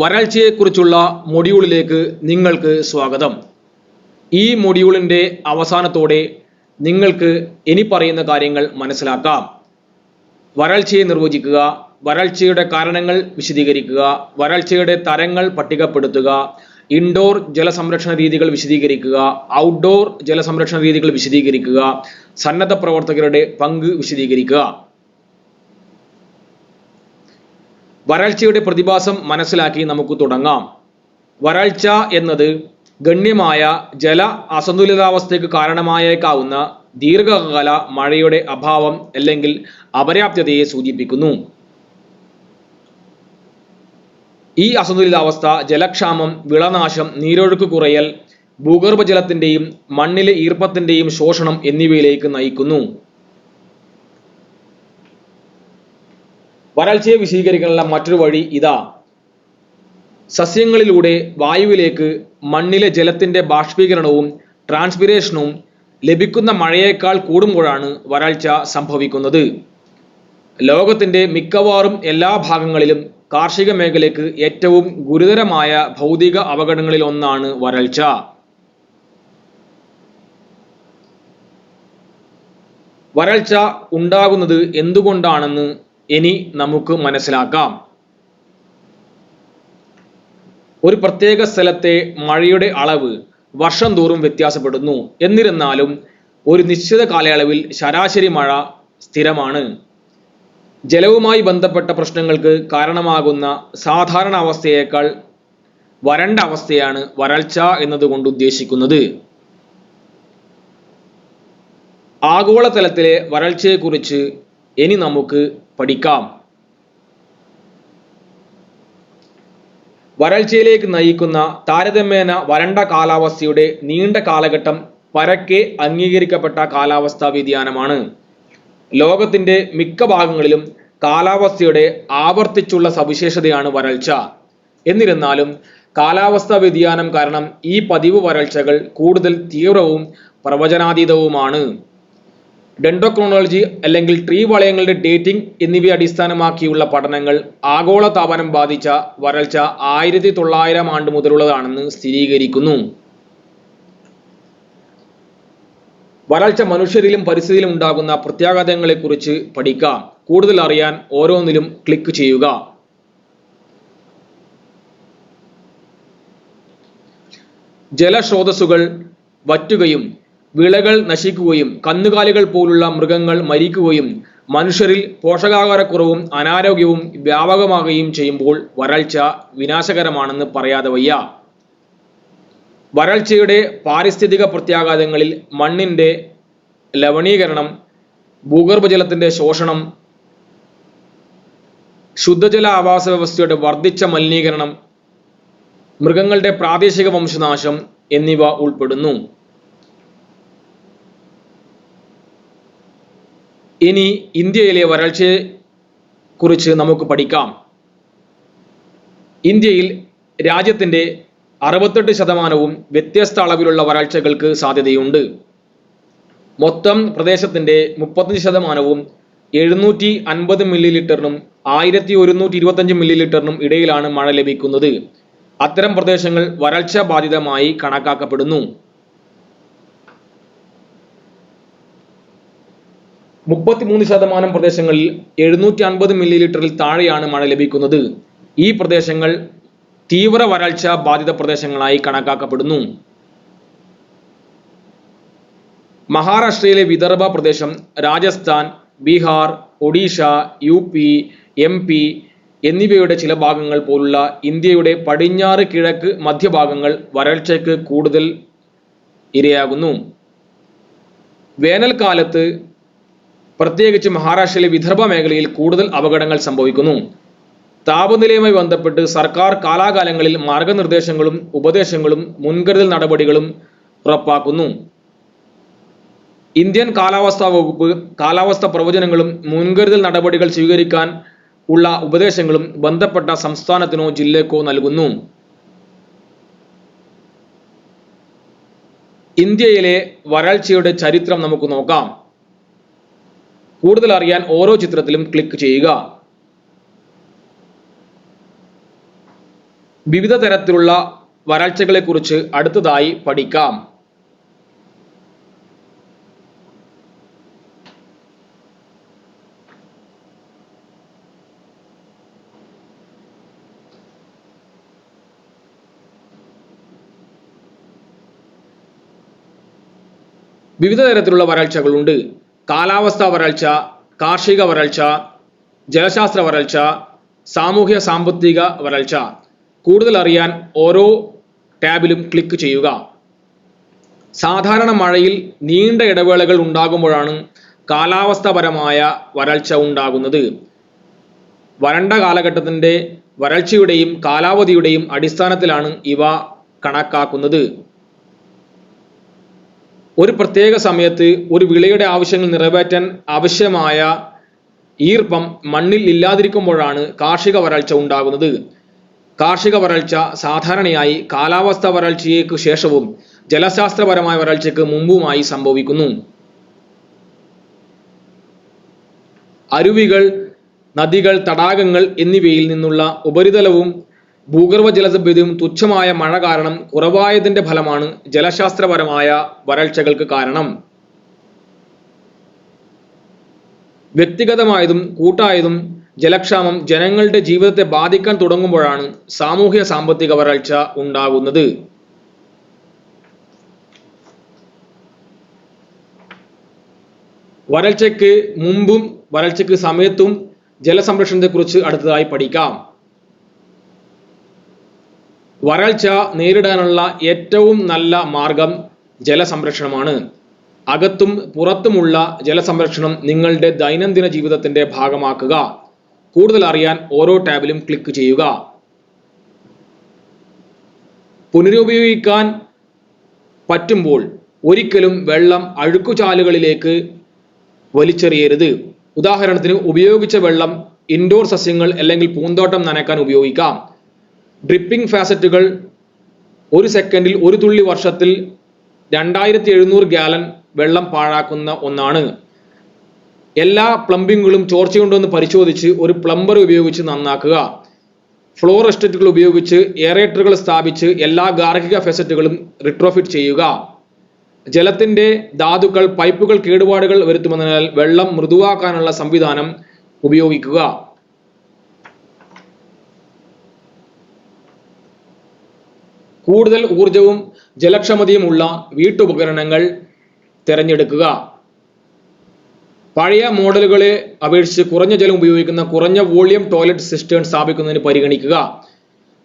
വരൾച്ചയെക്കുറിച്ചുള്ള മൊഡ്യൂളിലേക്ക് നിങ്ങൾക്ക് സ്വാഗതം. ഈ മൊഡ്യൂളിന്റെ അവസാനത്തോടെ നിങ്ങൾക്ക് ഇനി പറയുന്ന കാര്യങ്ങൾ മനസ്സിലാക്കാം. വരൾച്ചയെ നിർവചിക്കുക വരൾച്ചയുടെ കാരണങ്ങൾ വിശദീകരിക്കുക വരൾച്ചയുടെ തരങ്ങൾ പട്ടികപ്പെടുത്തുക ഇൻഡോർ ജലസംരക്ഷണ രീതികൾ വിശദീകരിക്കുക ഔട്ട്ഡോർ ജലസംരക്ഷണ രീതികൾ വിശദീകരിക്കുക സന്നദ്ധ പ്രവർത്തകരുടെ പങ്ക് വിശദീകരിക്കുക. വരൾച്ചയുടെ പ്രതിഭാസം മനസ്സിലാക്കി നമുക്ക് തുടങ്ങാം. വരൾച്ച എന്നത് ഗണ്യമായ ജല അസന്തുലിതാവസ്ഥയ്ക്ക് കാരണമായേക്കാവുന്ന ദീർഘകാല മഴയുടെ അഭാവം അല്ലെങ്കിൽ അപര്യാപ്തതയെ സൂചിപ്പിക്കുന്നു. ഈ അസന്തുലിതാവസ്ഥ ജലക്ഷാമം വിളനാശം നീരൊഴുക്ക് കുറയൽ ഭൂഗർഭജലത്തിന്റെയും മണ്ണിലെ ഈർപ്പത്തിന്റെയും ശോഷണം എന്നിവയിലേക്ക് നയിക്കുന്നു. വരൾച്ചയെ വിശീകരിക്കാനുള്ള മറ്റൊരു വഴി ഇതാ. സസ്യങ്ങളിലൂടെ വായുവിലേക്ക് മണ്ണിലെ ജലത്തിന്റെ ബാഷ്പീകരണവും ട്രാൻസ്പിരേഷനും ലഭിക്കുന്ന മഴയേക്കാൾ കൂടുമ്പോഴാണ് വരൾച്ച സംഭവിക്കുന്നത്. ലോകത്തിന്റെ മിക്കവാറും എല്ലാ ഭാഗങ്ങളിലും കാർഷിക മേഖലയ്ക്ക് ഏറ്റവും ഗുരുതരമായ ഭൗതിക അപകടങ്ങളിൽ ഒന്നാണ് വരൾച്ച. വരൾച്ച ഉണ്ടാകുന്നത് എന്തുകൊണ്ടാണെന്ന് ഇനി നമുക്ക് മനസ്സിലാക്കാം. ഒരു പ്രത്യേക സ്ഥലത്തെ മഴയുടെ അളവ് വർഷം തോറും വ്യത്യാസപ്പെടുന്നു. എന്നിരുന്നാലും ഒരു നിശ്ചിത കാലയളവിൽ ശരാശരി മഴ സ്ഥിരമാണ്. ജലവുമായി ബന്ധപ്പെട്ട പ്രശ്നങ്ങൾക്ക് കാരണമാകുന്ന സാധാരണ അവസ്ഥയേക്കാൾ വരണ്ട അവസ്ഥയാണ് വരൾച്ച എന്നതുകൊണ്ട് ഉദ്ദേശിക്കുന്നത്. ആഗോളതലത്തിലെ വരൾച്ചയെക്കുറിച്ച് ഇനി നമുക്ക് പഠിക്കാം. വരൾച്ചയിലേക്ക് നയിക്കുന്ന താരതമ്യേന വരണ്ട കാലാവസ്ഥയുടെ നീണ്ട കാലഘട്ടം പരക്കെ അംഗീകരിക്കപ്പെട്ട കാലാവസ്ഥാ വ്യതിയാനമാണ്. ലോകത്തിന്റെ മിക്ക ഭാഗങ്ങളിലും കാലാവസ്ഥയുടെ ആവർത്തിച്ചുള്ള സവിശേഷതയാണ് വരൾച്ച. എന്നിരുന്നാലും കാലാവസ്ഥാ വ്യതിയാനം കാരണം ഈ പതിവ് വരൾച്ചകൾ കൂടുതൽ തീവ്രവും പ്രവചനാതീതവുമാണ്. ഡെൻഡോക്രോണോളജി അല്ലെങ്കിൽ ട്രീ വളയങ്ങളുടെ ഡേറ്റിംഗ് എന്നിവയെ അടിസ്ഥാനമാക്കിയുള്ള പഠനങ്ങൾ ആഗോള താപനം ബാധിച്ച വരൾച്ച ആയിരത്തി തൊള്ളായിരം ആണ്ട് മുതലുള്ളതാണെന്ന് സ്ഥിരീകരിക്കുന്നു. വരൾച്ച മനുഷ്യരിലും പരിസ്ഥിതിയിലും ഉണ്ടാകുന്ന പ്രത്യാഘാതങ്ങളെക്കുറിച്ച് പഠിക്കാം. കൂടുതൽ അറിയാൻ ഓരോന്നിലും ക്ലിക്ക് ചെയ്യുക. ജലസ്രോതസ്സുകൾ വറ്റുകയും വിളകൾ നശിക്കുകയും കന്നുകാലികൾ പോലുള്ള മൃഗങ്ങൾ മരിക്കുകയും മനുഷ്യരിൽ പോഷകാഹാരക്കുറവും അനാരോഗ്യവും വ്യാപകമാകുകയും ചെയ്യുമ്പോൾ വരൾച്ച വിനാശകരമാണെന്ന് പറയാതെ വയ്യ. വരൾച്ചയുടെ പാരിസ്ഥിതിക പ്രത്യാഘാതങ്ങളിൽ മണ്ണിന്റെ ലവണീകരണം ഭൂഗർഭജലത്തിന്റെ ശോഷണം ശുദ്ധജല ആവാസ വ്യവസ്ഥയുടെ വർദ്ധിച്ച മലിനീകരണം മൃഗങ്ങളുടെ പ്രാദേശിക വംശനാശം എന്നിവ ഉൾപ്പെടുന്നു. ഇനി ഇന്ത്യയിലെ വരൾച്ചയെ കുറിച്ച് നമുക്ക് പഠിക്കാം. ഇന്ത്യയിൽ രാജ്യത്തിന്റെ അറുപത്തെട്ട് ശതമാനവും വ്യത്യസ്ത അളവിലുള്ള വരൾച്ചകൾക്ക് സാധ്യതയുണ്ട്. മൊത്തം പ്രദേശത്തിന്റെ മുപ്പത്തഞ്ച് ശതമാനവും എഴുന്നൂറ്റി അൻപത് മില്ലി ലിറ്ററിനും ആയിരത്തി ഒരുന്നൂറ്റി ഇരുപത്തഞ്ച് മില്ലി ലിറ്ററിനും ഇടയിലാണ് മഴ ലഭിക്കുന്നത്. അത്തരം പ്രദേശങ്ങൾ വരൾച്ച ബാധിതമായി കണക്കാക്കപ്പെടുന്നു. മുപ്പത്തിമൂന്ന് ശതമാനം പ്രദേശങ്ങളിൽ എഴുന്നൂറ്റി അൻപത് മില്ലി ലിറ്ററിൽ താഴെയാണ് മഴ ലഭിക്കുന്നത്. ഈ പ്രദേശങ്ങൾ തീവ്ര വരൾച്ച ബാധിത പ്രദേശങ്ങളായി കണക്കാക്കപ്പെടുന്നു. മഹാരാഷ്ട്രയിലെ വിദർഭ പ്രദേശം Rajasthan Bihar Odisha U P M P എന്നിവയുടെ ചില ഭാഗങ്ങൾ പോലുള്ള ഇന്ത്യയുടെ പടിഞ്ഞാറ് കിഴക്ക് മധ്യഭാഗങ്ങൾ വരൾച്ചയ്ക്ക് കൂടുതൽ ഇരയാകുന്നു. വേനൽക്കാലത്ത് പ്രത്യേകിച്ച് മഹാരാഷ്ട്രയിലെ വിദർഭ മേഖലയിൽ കൂടുതൽ അപകടങ്ങൾ സംഭവിക്കുന്നു. താപനിലയുമായി ബന്ധപ്പെട്ട് സർക്കാർ കാലാകാലങ്ങളിൽ മാർഗനിർദ്ദേശങ്ങളും ഉപദേശങ്ങളും മുൻകരുതൽ നടപടികളും ഉറപ്പാക്കുന്നു. ഇന്ത്യൻ കാലാവസ്ഥാ വകുപ്പ് കാലാവസ്ഥ പ്രവചനങ്ങളും മുൻകരുതൽ നടപടികൾ സ്വീകരിക്കാൻ ഉള്ള ഉപദേശങ്ങളും ബന്ധപ്പെട്ട സംസ്ഥാനത്തിനോ ജില്ലക്കോ നൽകുന്നു. ഇന്ത്യയിലെ വരൾച്ചയുടെ ചരിത്രം നമുക്ക് നോക്കാം. കൂടുതൽ അറിയാൻ ഓരോ ചിത്രത്തിലും ക്ലിക്ക് ചെയ്യുക. വിവിധ തരത്തിലുള്ള വരൾച്ചകളെക്കുറിച്ച് അടുത്തതായി പഠിക്കാം. വിവിധ തരത്തിലുള്ള വരൾച്ചകളുണ്ട്. കാലാവസ്ഥാ വരൾച്ച കാർഷിക വരൾച്ച ജലശാസ്ത്ര വരൾച്ച സാമൂഹ്യ സാമ്പത്തിക വരൾച്ച. കൂടുതൽ അറിയാൻ ഓരോ ടാബിലും ക്ലിക്ക് ചെയ്യുക. സാധാരണ മഴയിൽ നീണ്ട ഇടവേളകൾ ഉണ്ടാകുമ്പോഴാണ് കാലാവസ്ഥാപരമായ വരൾച്ച ഉണ്ടാകുന്നത്. വരണ്ട കാലഘട്ടത്തിന്റെ വരൾച്ചയുടെയും കാലാവധിയുടെയും അടിസ്ഥാനത്തിലാണ് ഇവ കണക്കാക്കുന്നത്. ഒരു പ്രത്യേക സമയത്ത് ഒരു വിളയുടെ ആവശ്യങ്ങൾ നിറവേറ്റാൻ ആവശ്യമായ ഈർപ്പം മണ്ണിൽ ഇല്ലാതിരിക്കുമ്പോഴാണ് കാർഷിക വരൾച്ച ഉണ്ടാകുന്നത്. കാർഷിക വരൾച്ച സാധാരണയായി കാലാവസ്ഥ വരൾച്ചയ്ക്ക് ശേഷവും ജലശാസ്ത്രപരമായ വരൾച്ചയ്ക്ക് മുമ്പുമായി സംഭവിക്കുന്നു. അരുവികൾ നദികൾ തടാകങ്ങൾ എന്നിവയിൽ നിന്നുള്ള ഉപരിതലവും ഭൂഗർഭ ജലലഭ്യതയും തുച്ഛമായ മഴ കാരണം കുറവായതിന്റെ ഫലമാണ് ജലശാസ്ത്രപരമായ വരൾച്ചകൾക്ക് കാരണം. വ്യക്തിഗതമായതും കൂട്ടായതും ജലക്ഷാമം ജനങ്ങളുടെ ജീവിതത്തെ ബാധിക്കാൻ തുടങ്ങുമ്പോഴാണ് സാമൂഹ്യ സാമ്പത്തിക വരൾച്ച ഉണ്ടാകുന്നത്. വരൾച്ചയ്ക്ക് മുമ്പും വരൾച്ചയ്ക്ക് സമയത്തും ജലസംരക്ഷണത്തെക്കുറിച്ച് അടുത്തതായി പഠിക്കാം. വരൾച്ച നേരിടാനുള്ള ഏറ്റവും നല്ല മാർഗം ജലസംരക്ഷണമാണ്. അകത്തും പുറത്തുമുള്ള ജലസംരക്ഷണം നിങ്ങളുടെ ദൈനംദിന ജീവിതത്തിന്റെ ഭാഗമാക്കുക. കൂടുതൽ അറിയാൻ ഓരോ ടാബിലും ക്ലിക്ക് ചെയ്യുക. പുനരുപയോഗിക്കാൻ പറ്റുമ്പോൾ ഒരിക്കലും വെള്ളം അഴുക്കുചാലുകളിലേക്ക് വലിച്ചെറിയരുത്. ഉദാഹരണത്തിന് ഉപയോഗിച്ച വെള്ളം ഇൻഡോർ സസ്യങ്ങൾ അല്ലെങ്കിൽ പൂന്തോട്ടം നനയ്ക്കാൻ ഉപയോഗിക്കാം. ഡ്രിപ്പിംഗ് ഫാസറ്റുകൾ ഒരു സെക്കൻഡിൽ ഒരു തുള്ളി വർഷത്തിൽ രണ്ടായിരത്തി എഴുന്നൂറ് ഗാലൻ വെള്ളം പാഴാക്കുന്ന ഒന്നാണ്. എല്ലാ പ്ലംബിങ്ങുകളും എന്ന് പരിശോധിച്ച് ഒരു പ്ലംബർ ഉപയോഗിച്ച് നന്നാക്കുക. ഫ്ലോർ എസ്റ്റേറ്റുകൾ ഉപയോഗിച്ച് എയറേറ്ററുകൾ സ്ഥാപിച്ച് എല്ലാ ഗാർഹിക ഫെസറ്റുകളും റിട്രോഫിറ്റ് ചെയ്യുക. ജലത്തിന്റെ ധാതുക്കൾ പൈപ്പുകൾ കേടുപാടുകൾ വരുത്തുമെന്നതിനാൽ വെള്ളം മൃദുവാക്കാനുള്ള സംവിധാനം ഉപയോഗിക്കുക. കൂടുതൽ ഊർജവും ജലക്ഷമതയുമുള്ള വീട്ടുപകരണങ്ങൾ തിരഞ്ഞെടുക്കുക. പഴയ മോഡലുകളെ അപേക്ഷിച്ച് കുറഞ്ഞ ജലം ഉപയോഗിക്കുന്ന കുറഞ്ഞ വോളിയം ടോയ്ലറ്റ് സിസ്റ്റേൺ സ്ഥാപിക്കുന്നതിന് പരിഗണിക്കുക.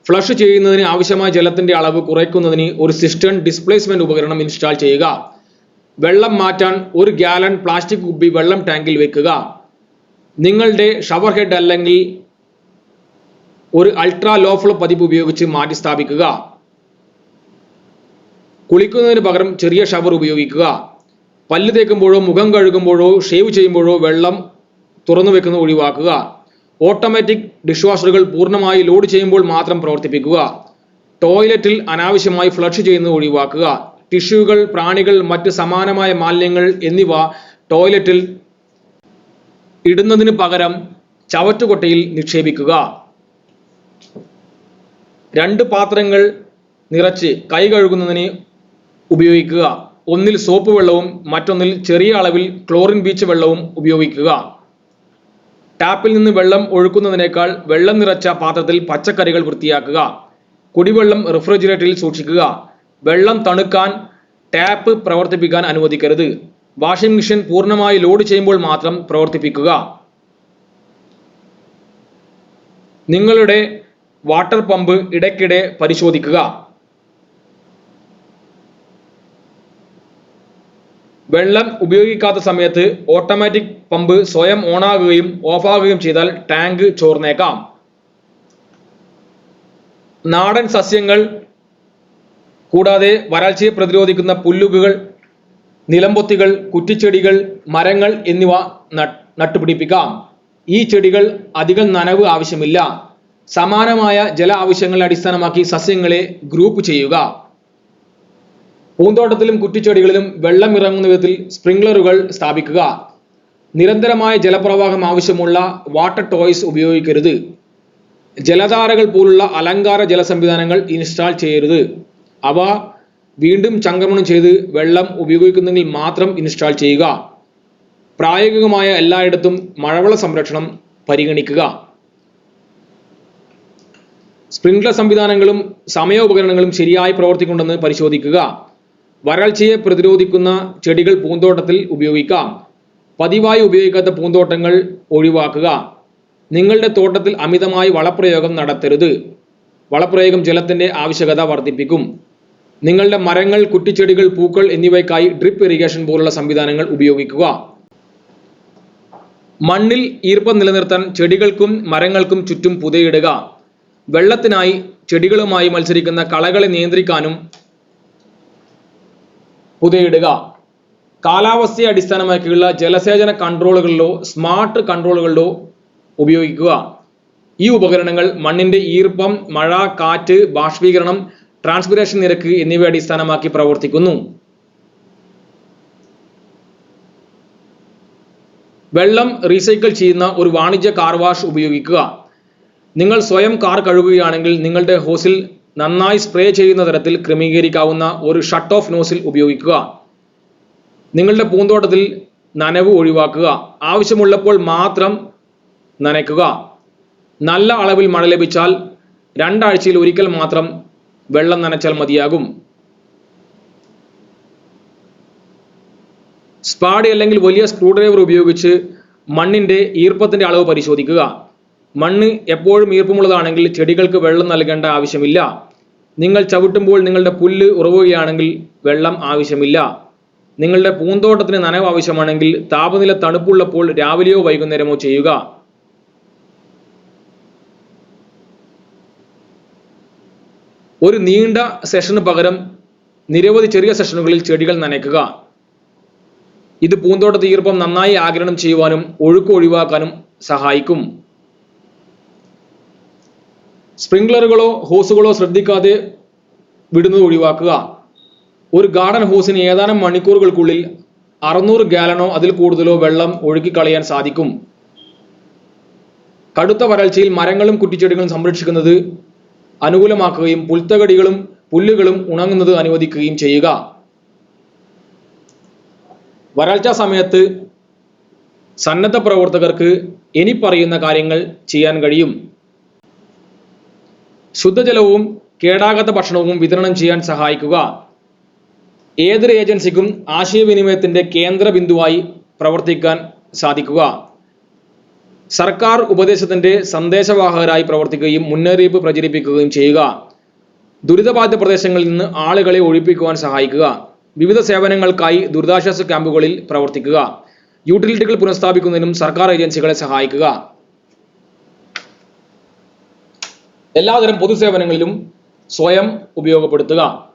ഫ്ലഷ് ചെയ്യുന്നതിന് ആവശ്യമായ ജലത്തിന്റെ അളവ് കുറയ്ക്കുന്നതിന് ഒരു സിസ്റ്റേൺ ഡിസ്പ്ലേസ്മെന്റ് ഉപകരണം ഇൻസ്റ്റാൾ ചെയ്യുക. വെള്ളം മാറ്റാൻ ഒരു ഗാലൻ പ്ലാസ്റ്റിക് കുപ്പി വെള്ളം ടാങ്കിൽ വെക്കുക. നിങ്ങളുടെ ഷവർ ഹെഡ് അല്ലെങ്കിൽ ഒരു അൾട്രാ ലോ ഫ്ലോ പതിപ്പ് ഉപയോഗിച്ച് മാറ്റി സ്ഥാപിക്കുക കുളിക്കുന്നതിന് പകരം ചെറിയ ഷവർ ഉപയോഗിക്കുക. പല്ല് തേക്കുമ്പോഴോ മുഖം കഴുകുമ്പോഴോ ഷേവ് ചെയ്യുമ്പോഴോ വെള്ളം തുറന്നു വെക്കുന്നത് ഒഴിവാക്കുക. ഓട്ടോമാറ്റിക് ഡിഷ് വാഷറുകൾ പൂർണമായി ലോഡ് ചെയ്യുമ്പോൾ മാത്രം പ്രവർത്തിപ്പിക്കുക. ടോയ്ലറ്റിൽ അനാവശ്യമായി ഫ്ലഷ് ചെയ്യുന്നത് ഒഴിവാക്കുക. ടിഷ്യൂകൾ പ്രാണികൾ മറ്റ് സമാനമായ മാലിന്യങ്ങൾ എന്നിവ ടോയ്ലറ്റിൽ ഇടുന്നതിന് പകരം ചവറ്റുകൊട്ടയിൽ നിക്ഷേപിക്കുക. രണ്ട് പാത്രങ്ങൾ നിറച്ച് കൈ കഴുകുന്നതിന് ഉപയോഗിക്കുക. ഒന്നിൽ സോപ്പ് വെള്ളവും മറ്റൊന്നിൽ ചെറിയ അളവിൽ ക്ലോറിൻ ബീച്ച് വെള്ളവും ഉപയോഗിക്കുക. ടാപ്പിൽ നിന്ന് വെള്ളം ഒഴുക്കുന്നതിനേക്കാൾ വെള്ളം നിറച്ച പാത്രത്തിൽ പച്ചക്കറികൾ വൃത്തിയാക്കുക. കുടിവെള്ളം റെഫ്രിജറേറ്ററിൽ സൂക്ഷിക്കുക. വെള്ളം തണുക്കാൻ ടാപ്പ് പ്രവർത്തിപ്പിക്കാൻ അനുവദിക്കരുത്. വാഷിംഗ് മെഷീൻ പൂർണമായി ലോഡ് ചെയ്യുമ്പോൾ മാത്രം പ്രവർത്തിപ്പിക്കുക. നിങ്ങളുടെ വാട്ടർ പമ്പ് ഇടയ്ക്കിടെ പരിശോധിക്കുക. വെള്ളം ഉപയോഗിക്കാത്ത സമയത്ത് ഓട്ടോമാറ്റിക് പമ്പ് സ്വയം ഓണാകുകയും ഓഫാകുകയും ചെയ്താൽ ടാങ്ക് ചോർന്നേക്കാം. നാടൻ സസ്യങ്ങൾ കൂടാതെ വരൾച്ചയെ പ്രതിരോധിക്കുന്ന പുല്ലുകൾ നിലംപൊത്തികൾ കുറ്റിച്ചെടികൾ മരങ്ങൾ എന്നിവ നട്ട് നട്ടുപിടിപ്പിക്കാം. ഈ ചെടികൾ അധികം നനവ് ആവശ്യമില്ല. സമാനമായ ജല ആവശ്യങ്ങളെ അടിസ്ഥാനമാക്കി സസ്യങ്ങളെ ഗ്രൂപ്പ് ചെയ്യുക. പൂന്തോട്ടത്തിലും കുറ്റിച്ചെടികളിലും വെള്ളം ഇറങ്ങുന്ന വിധത്തിൽ സ്പ്രിംഗ്ലറുകൾ സ്ഥാപിക്കുക. നിരന്തരമായ ജലപ്രവാഹം ആവശ്യമുള്ള വാട്ടർ ടോയ്സ് ഉപയോഗിക്കരുത്. ജലധാരകൾ പോലുള്ള അലങ്കാര ജലസംവിധാനങ്ങൾ ഇൻസ്റ്റാൾ ചെയ്യരുത്. അവ വീണ്ടും ചംക്രമണം ചെയ്ത് വെള്ളം ഉപയോഗിക്കുന്നെങ്കിൽ മാത്രം ഇൻസ്റ്റാൾ ചെയ്യുക. പ്രായോഗികമായ എല്ലായിടത്തും മഴവെള്ള സംരക്ഷണം പരിഗണിക്കുക. സ്പ്രിംഗ്ലർ സംവിധാനങ്ങളും സമയോപകരണങ്ങളും ശരിയായി പ്രവർത്തിക്കുന്നുണ്ടെന്ന് പരിശോധിക്കുക. വരൾച്ചയെ പ്രതിരോധിക്കുന്ന ചെടികൾ പൂന്തോട്ടത്തിൽ ഉപയോഗിക്കാം. പതിവായി ഉപയോഗിക്കാത്ത പൂന്തോട്ടങ്ങൾ ഒഴിവാക്കുക. നിങ്ങളുടെ തോട്ടത്തിൽ അമിതമായി വളപ്രയോഗം നടത്തരുത്. വളപ്രയോഗം ജലത്തിന്റെ ആവശ്യകത വർദ്ധിപ്പിക്കും. നിങ്ങളുടെ മരങ്ങൾ കുറ്റിച്ചെടികൾ പൂക്കൾ എന്നിവയ്ക്കായി ഡ്രിപ്പ് ഇറിഗേഷൻ പോലുള്ള സംവിധാനങ്ങൾ ഉപയോഗിക്കുക. മണ്ണിൽ ഈർപ്പം നിലനിർത്താൻ ചെടികൾക്കും മരങ്ങൾക്കും ചുറ്റും പുതയിടുക. വെള്ളത്തിനായി ചെടികളുമായി മത്സരിക്കുന്ന കളകളെ നിയന്ത്രിക്കാനും പുതയിടുക. കാലാവസ്ഥയെ അടിസ്ഥാനമാക്കിയുള്ള ജലസേചന കൺട്രോളുകളിലോ സ്മാർട്ട് കൺട്രോളുകളിലോ ഉപയോഗിക്കുക. ഈ ഉപകരണങ്ങൾ മണ്ണിന്റെ ഈർപ്പം മഴ കാറ്റ് ബാഷ്പീകരണം ട്രാൻസ്പിറേഷൻ നിരക്ക് എന്നിവയെ അടിസ്ഥാനമാക്കി പ്രവർത്തിക്കുന്നു. വെള്ളം റീസൈക്കിൾ ചെയ്യുന്ന ഒരു വാണിജ്യ കാർ വാഷ് ഉപയോഗിക്കുക. നിങ്ങൾ സ്വയം കാർ കഴുകുകയാണെങ്കിൽ നിങ്ങളുടെ ഹോസിൽ നന്നായി സ്പ്രേ ചെയ്യുന്ന തരത്തിൽ ക്രമീകരിക്കാവുന്ന ഒരു ഷട്ട് ഓഫ് നോസിൽ ഉപയോഗിക്കുക. നിങ്ങളുടെ പൂന്തോട്ടത്തിൽ നനവ് ഒഴിവാക്കുക. ആവശ്യമുള്ളപ്പോൾ മാത്രം നനയ്ക്കുക. നല്ല അളവിൽ മഴ ലഭിച്ചാൽ രണ്ടാഴ്ചയിൽ ഒരിക്കൽ മാത്രം വെള്ളം നനച്ചാൽ മതിയാകും. സ്പാഡ് അല്ലെങ്കിൽ വലിയ സ്ക്രൂ ഡ്രൈവർ ഉപയോഗിച്ച് മണ്ണിന്റെ ഈർപ്പത്തിന്റെ അളവ് പരിശോധിക്കുക. മണ്ണ് എപ്പോഴും ഈർപ്പമുള്ളതാണെങ്കിൽ ചെടികൾക്ക് വെള്ളം നൽകേണ്ട ആവശ്യമില്ല. നിങ്ങൾ ചവിട്ടുമ്പോൾ നിങ്ങളുടെ പുല്ല് ഉറവുകയാണെങ്കിൽ വെള്ളം ആവശ്യമില്ല. നിങ്ങളുടെ പൂന്തോട്ടത്തിന് നനവ് ആവശ്യമാണെങ്കിൽ താപനില തണുപ്പുള്ളപ്പോൾ രാവിലെയോ വൈകുന്നേരമോ ചെയ്യുക. ഒരു നീണ്ട സെഷന് പകരം നിരവധി ചെറിയ സെഷനുകളിൽ ചെടികൾ നനയ്ക്കുക. ഇത് പൂന്തോട്ട ഈർപ്പം നന്നായി ആഗിരണം ചെയ്യുവാനും ഒഴുക്ക് ഒഴിവാക്കാനും സഹായിക്കും. സ്പ്രിംഗ്ലറുകളോ ഹോസുകളോ ശ്രദ്ധിക്കാതെ വിടുന്നത് ഒഴിവാക്കുക. ഒരു ഗാർഡൻ ഹോസിന് ഏതാനും മണിക്കൂറുകൾക്കുള്ളിൽ അറുന്നൂറ് ഗാലനോ അതിൽ കൂടുതലോ വെള്ളം ഒഴുക്കിക്കളയാൻ സാധിക്കും. കടുത്ത വരൾച്ചയിൽ മരങ്ങളും കുറ്റിച്ചെടികളും സംരക്ഷിക്കുന്നത് അനുകൂലമാക്കുകയും പുൽത്തകടികളും പുല്ലുകളും ഉണങ്ങുന്നത് അനുവദിക്കുകയും ചെയ്യുക. വരൾച്ച സമയത്ത് സന്നദ്ധ പ്രവർത്തകർക്ക് ഇനി പറയുന്ന കാര്യങ്ങൾ ചെയ്യാൻ കഴിയും. ശുദ്ധജലവും കേടാകാത്ത ഭക്ഷണവും വിതരണം ചെയ്യാൻ സഹായിക്കുക. ഏതൊരു ഏജൻസിക്കും ആശയവിനിമയത്തിന്റെ കേന്ദ്ര ബിന്ദുവായി പ്രവർത്തിക്കാൻ സാധിക്കുക. സർക്കാർ ഉപദേശത്തിന്റെ സന്ദേശവാഹകരായി പ്രവർത്തിക്കുകയും മുന്നറിയിപ്പ് പ്രചരിപ്പിക്കുകയും ചെയ്യുക. ദുരിതബാധിത പ്രദേശങ്ങളിൽ നിന്ന് ആളുകളെ ഒഴിപ്പിക്കുവാൻ സഹായിക്കുക. വിവിധ സേവനങ്ങൾക്കായി ദുരിതാശ്വാസ ക്യാമ്പുകളിൽ പ്രവർത്തിക്കുക. യൂട്ടിലിറ്റികൾ പുനഃസ്ഥാപിക്കുന്നതിനും സർക്കാർ ഏജൻസികളെ സഹായിക്കുക. എല്ലാതരം പൊതുസേവനങ്ങളിലും സ്വയം ഉപയോഗപ്പെടുത്തുക.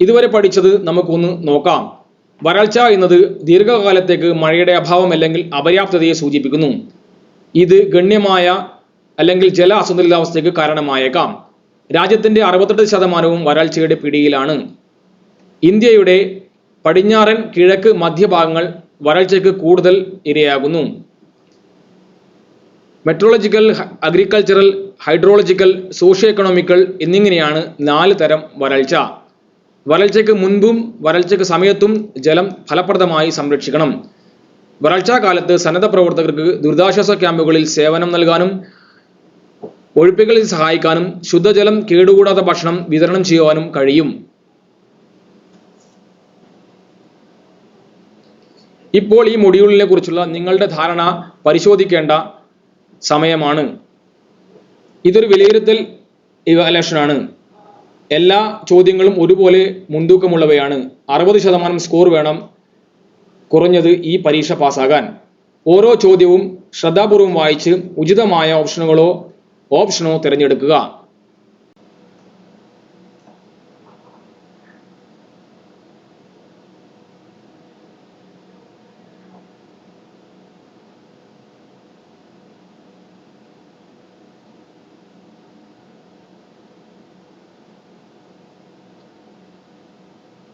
ഇതുവരെ പഠിച്ചത് നമുക്കൊന്ന് നോക്കാം. വരൾച്ച എന്നത് ദീർഘകാലത്തേക്ക് മഴയുടെ അഭാവം അല്ലെങ്കിൽ അപര്യാപ്തതയെ സൂചിപ്പിക്കുന്നു. ഇത് ഗണ്യമായ അല്ലെങ്കിൽ ജല അസന്തുലിതാവസ്ഥയ്ക്ക് കാരണമായേക്കാം. രാജ്യത്തിന്റെ അറുപത്തെട്ട് ശതമാനവും വരൾച്ചയുടെ പിടിയിലാണ്. ഇന്ത്യയുടെ പടിഞ്ഞാറൻ കിഴക്ക് മധ്യഭാഗങ്ങൾ വരൾച്ചയ്ക്ക് കൂടുതൽ ഇരയാകുന്നു. Metrological agricultural hydrological socio economical എന്നിങ്ങനെയാണ് നാല് തരം വരൾച്ച. വരൾച്ചയ്ക്ക് മുൻപും വരൾച്ചയ്ക്ക് സമയത്തും ജലം ഫലപ്രദമായി സംരക്ഷിക്കണം. വരൾച്ചാകാലത്ത് സന്നദ്ധ പ്രവർത്തകർക്ക് ദുരിതാശ്വാസ ക്യാമ്പുകളിൽ സേവനം നൽകാനും ഒഴിപ്പിക്കലിൽ സഹായിക്കാനും ശുദ്ധജലം കേടുകൂടാത്ത ഭക്ഷണം വിതരണം ചെയ്യുവാനും കഴിയും. ഇപ്പോൾ ഈ മൊഡ്യൂളിനെ കുറിച്ചുള്ള നിങ്ങളുടെ ധാരണ പരിശോധിക്കേണ്ട സമയമാണ്. ഇതൊരു വിലയിരുത്തൽ ഇവാലുവേഷൻ ആണ്. എല്ലാ ചോദ്യങ്ങളും ഒരുപോലെ മുൻതൂക്കമുള്ളവയാണ്. അറുപത് ശതമാനം സ്കോർ വേണം കുറഞ്ഞത് ഈ പരീക്ഷ പാസ്സാകാൻ. ഓരോ ചോദ്യവും ശ്രദ്ധാപൂർവം വായിച്ച് ഉചിതമായ ഓപ്ഷനുകളോ ഓപ്ഷനോ തിരഞ്ഞെടുക്കുക.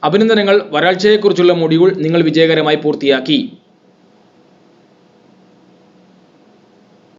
അഭിനന്ദനങ്ങൾ. വരൾച്ചയെക്കുറിച്ചുള്ള മൊഡ്യൂൾ നിങ്ങൾ വിജയകരമായി പൂർത്തിയാക്കി.